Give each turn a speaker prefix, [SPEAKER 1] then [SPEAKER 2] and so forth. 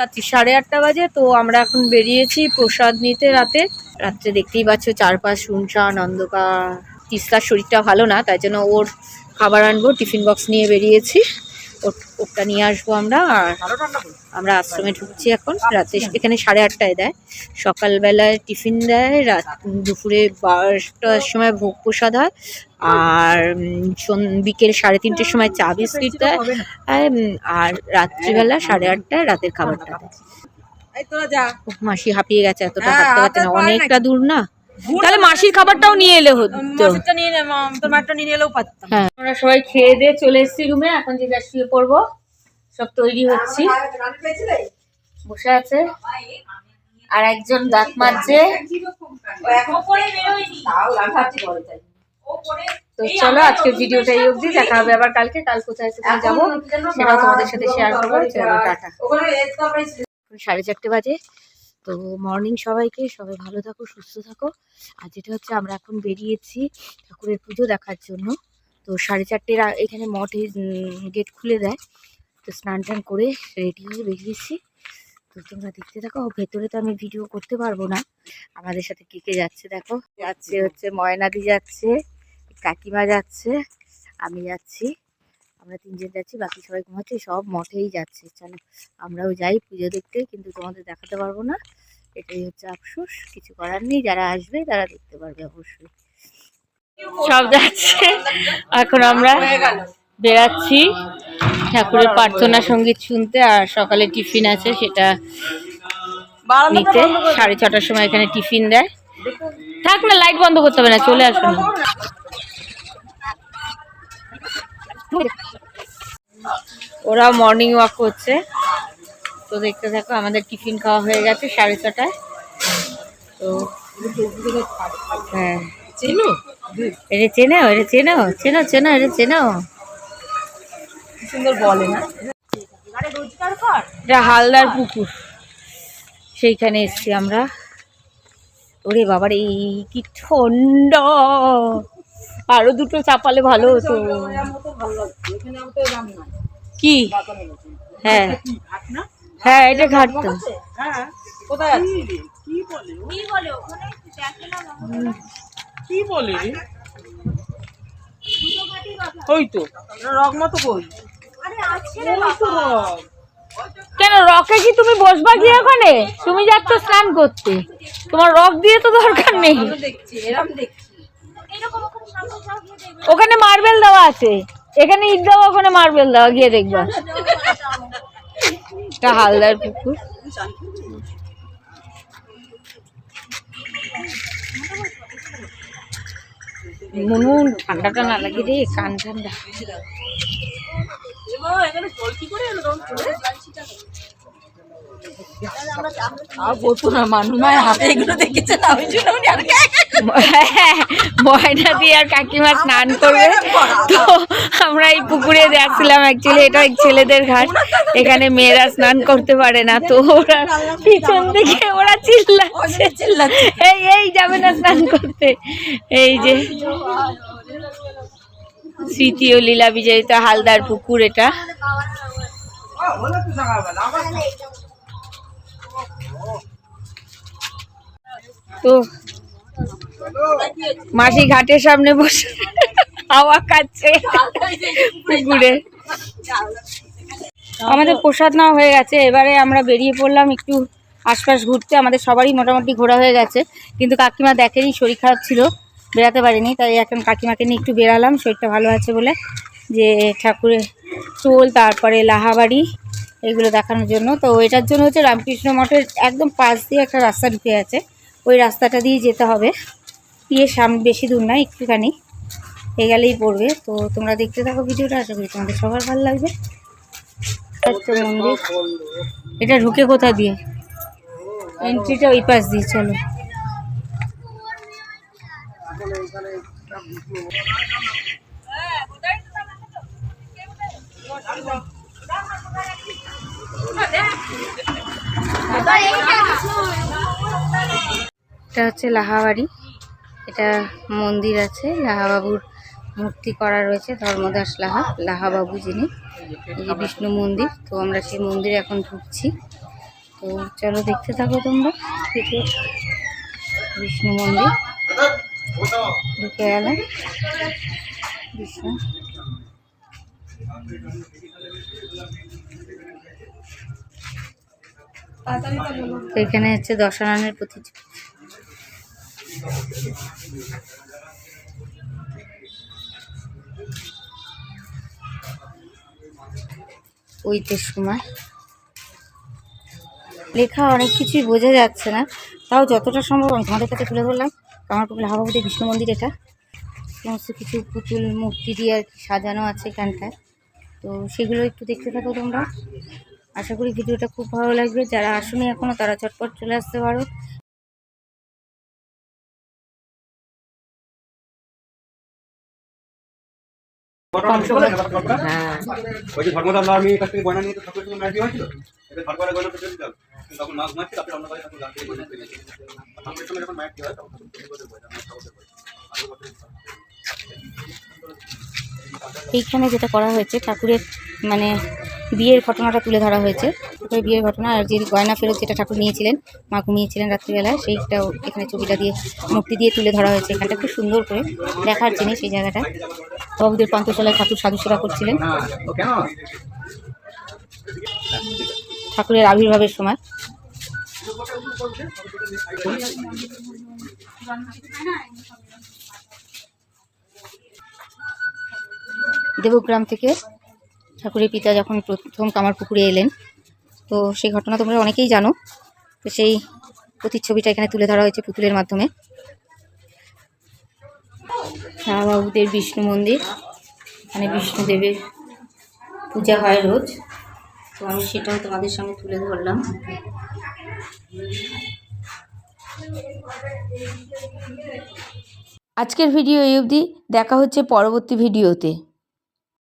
[SPEAKER 1] রাত্রি সাড়ে আটটা বাজে, তো আমরা এখন বেরিয়েছি প্রসাদ নিতে রাতে। রাত্রে দেখতেই পাচ্ছ চারপাশ শুনশান, অন্ধকার। তিস্তার শরীরটা ভালো না, তাই জন্য ওর খাবার আনব, টিফিন বক্স নিয়ে বেরিয়েছি। ওরটা নিয়ে আসব আমরা আর আমরা আশ্রমে ঢুকছি এখন রাতে এখানে সাড়ে আটটায় দেয়। সকালবেলায় টিফিন দেয় রাত দুপুরে বারোটার সময় ভোগ প্রসাদ হয় আর বিকেল সাড়ে তিনটের সময় চা বিস্কিট দেয়। আর, রাত্রিবেলা সাড়ে আটটায় রাতের খাবারটা দেয়। মাসি হাঁপিয়ে গেছে এতটা
[SPEAKER 2] হ্যাঁ,
[SPEAKER 1] হাঁটতে পারছে না অনেকটা দূর না? তাহলে মাসির খাবারটাও নিয়ে এলে হতো।
[SPEAKER 2] মাছটা নিয়ে নে তোর নিয়ে এলেও পারতাম।
[SPEAKER 1] হ্যাঁ। আমরা সবাই খেয়ে দিয়ে চলে এসেছি রুমে এখন যে যা শুয়ে পড়ব সব তৈরি হচ্ছি। বসে আছে। আর একজন দাঁত মারছে তো চলো আজকে ভিডিওটা এই অবধি দেখা হবে আবার কালকে কাল কোথায় কোথায় যাব সেটাও তোমাদের সাথে শেয়ার করব। চলো টাটা। সাড়ে চারটে বাজে। তো মর্নিং সবাইকে, সবাই ভালো থাকো, সুস্থ থাকো। আর যেটা হচ্ছে, আমরা এখন বেরিয়েছি ঠাকুরের পুজো দেখার জন্য। তো সাড়ে চারটের এখানে মঠে গেট খুলে দেয়। তো স্নান টান করে রেডি হয়ে বেরিয়েছি। তো তোমরা দেখতে থাকো ভেতরে তো আমি ভিডিও করতে পারব না। আমাদের সাথে কে কে যাচ্ছে দেখো। যাচ্ছে হচ্ছে ময়নাদি যাচ্ছে, কাকিমা যাচ্ছে, আমি যাচ্ছি। আমরা তিনজন যাচ্ছি বাকি সবাই ঘুমাচ্ছে সব মঠেই যাচ্ছে। চলো আমরাও যাই পুজো দেখতে কিন্তু তোমাদের দেখাতে পারব না। এটাই হচ্ছে আফসোস কিছু করার নেই যারা আসবে তারা দেখতে পারবে অবশ্যই। সব যাচ্ছে এখন আমরা বেরাচ্ছি ঠাকুরের প্রার্থনা সংগীত শুনতে আর সকালে টিফিন আছে সেটা নিতে। সাড়ে ছটার সময় এখানে টিফিন দেয়। থাক না লাইট বন্ধ করতে হবে না চলে আসুন। ওরা মর্নিং ওয়াক করছে। তো দেখতে থাকো আমাদের টিফিন খাওয়া হয়ে গেছে সাড়ে ছটায়। তো হ্যাঁ। এটা চেনো এটা চেনো চেনো চেনো এটা চেনো
[SPEAKER 2] সুন্দর বলে না?
[SPEAKER 1] এটা হালদার পুকুর। সেইখানে এসছি আমরা। ওরে বাবার এই কি ঠান্ডা! আরও দুটো চাপালে ভালো হতো। কি? হ্যাঁ। হ্যাঁ এটা ঘাট তো
[SPEAKER 2] হ্যাঁ কোথায় আছে কি বলে? ওই তো। রকমা তো কই?
[SPEAKER 1] কেন রকে কি তুমি বসবা কি ওখানে? তুমি যাচ্ছ স্নান করতে। তোমার রক দিয়ে তো দরকার নেই।
[SPEAKER 2] দেখছি এরম দেখছি।
[SPEAKER 1] ওখানে মার্বেল দেওয়া আছে। এখানে ইট ওখানে মার্বেল দেওয়া, গিয়ে দেখবা। এটা হালদার পুকুর। মনুন ঠান্ডাটা না লাগে রে কান ঠান্ডা।
[SPEAKER 2] বলতো না মানু মায়ের হাতে এগুলো দেখেছে না ওই জন্য উনি
[SPEAKER 1] ময়না দিয়ে আর কাকিমা স্নান করবে। তো আমরা এই পুকুরে যাচ্ছিলাম অ্যাকচুয়ালি এটা ছেলেদের ঘাট। এখানে মেয়েরা স্নান করতে পারে না, তো ওরা পিছন দিকে ওরা চিল্লাচ্ছে। এই এই যাবে না স্নান করতে। এই যে স্মৃতি ও লীলা বিজয়িত হালদার পুকুর এটা। তো মাসি ঘাটের সামনে বসে হাওয়া খাচ্ছে। পুকুরে। আমাদের প্রসাদ নেওয়া হয়ে গেছে। এবারে আমরা বেরিয়ে পড়লাম একটু আশপাশ ঘুরতে। আমাদের সবারই মোটামুটি ঘোরা হয়ে গেছে। কিন্তু কাকিমা দেখেনি, শরীর খারাপ ছিল, বেরাতে পারিনি। তাই এখন কাকিমাকে নিয়ে একটু বেরালাম। শরীরটা ভালো আছে বলে যে ঠাকুরের চোল, তারপরে লাহাবাড়ি এগুলো দেখানোর জন্য। তো এটার জন্য হচ্ছে রামকৃষ্ণ মঠের একদম পাশ দিয়ে একটা রাস্তা ঢুকে আছে। ওই রাস্তাটা দিয়ে যেতে হবে। দিয়ে সামনে বেশি দূর না, একটুখানি। এ গেলেই পড়বে। তো তোমরা দেখতে থাকো ভিডিওটা, আশা করি তোমাদের সবার ভালো লাগবে। মন্দির। এটা ঢুকে কোথা দিয়ে? এন্ট্রিটা ওই পাশ দিয়ে, চলো। এটা হচ্ছে লাহাবাড়ি। এটা মন্দির আছে, লাহাবাবুর মূর্তি করা রয়েছে, ধর্মদাস লাহা, লাহাবাবু যিনি, এই যে বিষ্ণু মন্দির। তো আমরা সেই মন্দিরে এখন ঢুকছি। তো চলো দেখতে থাকো তোমরা ভিডিও বিষ্ণু মন্দির। ঢুকে গেলাম বিষ্ণু। এখানে হচ্ছে দশাননের প্রতিচ্ছবি ওইতে সময়। লেখা অনেক কিছুই বোঝা যাচ্ছে না, তাও যতটা সম্ভব আমি তোমাদের কাছে তুলে ধরলাম। কামারপুকুর হাবাবতী বিষ্ণু মন্দির এটা। সমস্ত কিছু পুতুল, মূর্তি দিয়ে আর কি সাজানো আছে এখানটায়। তো সেগুলো একটু দেখতে থাকো তোমরা। আশা করি ভিডিওটা খুব ভালো লাগবে। যারা আসুনি এখনও তারা চটপট চলে আসতে পারো।
[SPEAKER 3] ওই যে ধর্মদাস আমি কাছ থেকে গয়না নিয়ে ঠাকুরের সঙ্গে মাটি হয়েছিল? এটা ধর্মদাস গয়না পেতে দিতাম তখন মা ঘুমাচ্ছিল আপনি অন্য কাছে গাছ থেকে গয়না পেয়ে ঠাকুরের সঙ্গে যখন মাটি হয় তখন
[SPEAKER 1] এইখানে যেটা করা হয়েছে ঠাকুরের মানে বিয়ের ঘটনাটা তুলে ধরা হয়েছে। ঠাকুরের বিয়ের ঘটনা আর যে গয়না ফেরত যেটা ঠাকুর নিয়েছিলেন, মা ঘুমিয়েছিলেন রাত্রিবেলায় সেইটাও এখানে ছবিটা দিয়ে, মূর্তি দিয়ে তুলে ধরা হয়েছে এখানটা। খুব সুন্দর করে দেখার জিনিস এই জায়গাটা। বাবুদের পঞ্চশালায় ঠাকুর সাধুসেবা করছিলেন। ঠাকুরের আবির্ভাবের সময়। দেবগ্রাম থেকে ঠাকুরের পিতা যখন প্রথম কামারপুকুরে এলেন তো সেই ঘটনা তোমরা অনেকেই জানো। তো সেই প্রতিচ্ছবিটা এখানে তুলে ধরা হয়েছে পুতুলের মাধ্যমে। শাহবাবুদের বিষ্ণু মন্দির। এখানে বিষ্ণুদেবের পূজা হয় রোজ। তো আমি সেটাও তোমাদের সঙ্গে তুলে ধরলাম। আজকের ভিডিও এই অবধি। দেখা হচ্ছে পরবর্তী ভিডিওতে।